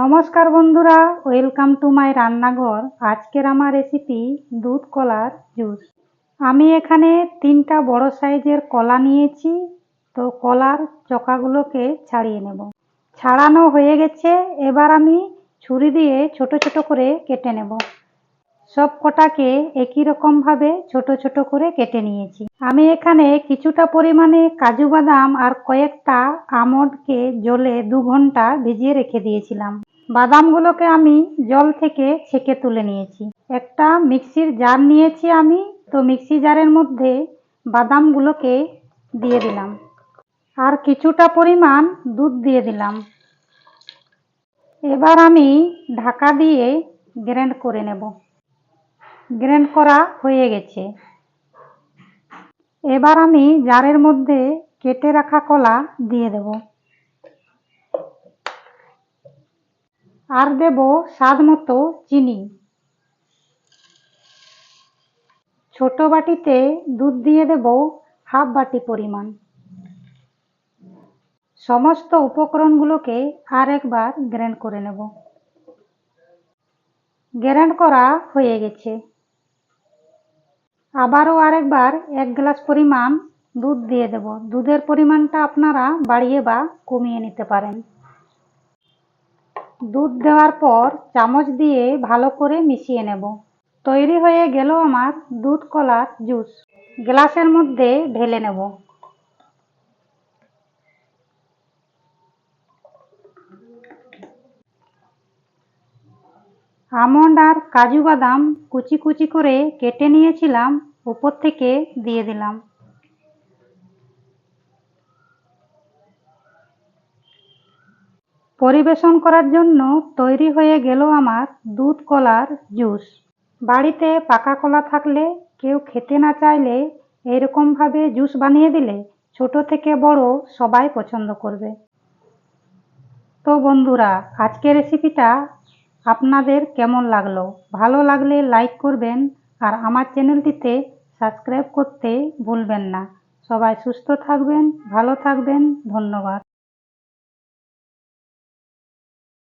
নমস্কার বন্ধুরা, welcome to my রান্নাঘর। আজকের আমার রেসিপি দুধ কলার জুস। আমি এখানে তিনটা বড় সাইজের কলা নিয়েছি, তো কলার চকাগুলোকে ছাড়িয়ে নেব। ছাড়ানো হয়ে গেছে, এবার আমি ছুরি দিয়ে ছোট ছোট করে কেটে নেব। সব কটাকে একই রকমভাবে ছোট ছোট করে কেটে নিয়েছি। আমি এখানে কিছুটা পরিমাণে কাজু বাদাম আর কয়েকটা আমন্ডকে জলে দু ঘণ্টা ভিজিয়ে রেখে দিয়েছিলাম। বাদামগুলোকে আমি জল থেকে ছেঁকে তুলে নিয়েছি। একটা মিক্সির জার নিয়েছি আমি, তো মিক্সি জারের মধ্যে বাদামগুলোকে দিয়ে দিলাম। আর কিছুটা পরিমাণ দুধ দিয়ে দিলাম। এবার আমি ঢাকা দিয়ে গ্র্যান্ড করে নেব। গ্রাইন্ড করা হয়ে গেছে। এবার আমি জারের মধ্যে কেটে রাখা কলা দিয়ে দেব। আর দেব স্বাদ মতো চিনি। ছোট বাটিতে দুধ দিয়ে দেব হাফ বাটি পরিমাণ। সমস্ত উপকরণগুলোকে আর একবার গ্রাইন্ড করে নেব। গ্রাইন্ড করা হয়ে গেছে। আবারও আরেকবার এক গ্লাস পরিমাণ দুধ দিয়ে দেব। দুধের পরিমাণটা আপনারা বাড়িয়ে বা কমিয়ে নিতে পারেন। দুধ দেওয়ার পর চামচ দিয়ে ভালো করে মিশিয়ে নেব। তৈরি হয়ে গেল আমার দুধ কলার জুস। গ্লাসের মধ্যে ঢেলে নেব। আমন্ড আর কাজু বাদাম কুচি কুচি করে কেটে নিয়েছিলাম। উপর থেকে দিয়ে দিলাম। পরিবেশন করার জন্য তৈরি হয়ে গেল আমার দুধ কলার জুস। বাড়িতে পাকা কলা থাকলে কেউ খেতে না চাইলে এরকমভাবে জুস বানিয়ে দিলে ছোট থেকে বড় সবাই পছন্দ করবে। তো বন্ধুরা, আজকের রেসিপিটা আপনাদের কেমন লাগল? ভালো লাগলে লাইক করবেন আর আমার চ্যানেলটিতে সাবস্ক্রাইব করতে ভুলবেন না। সবাই সুস্থ থাকবেন ভালো থাকবেন ধন্যবাদ।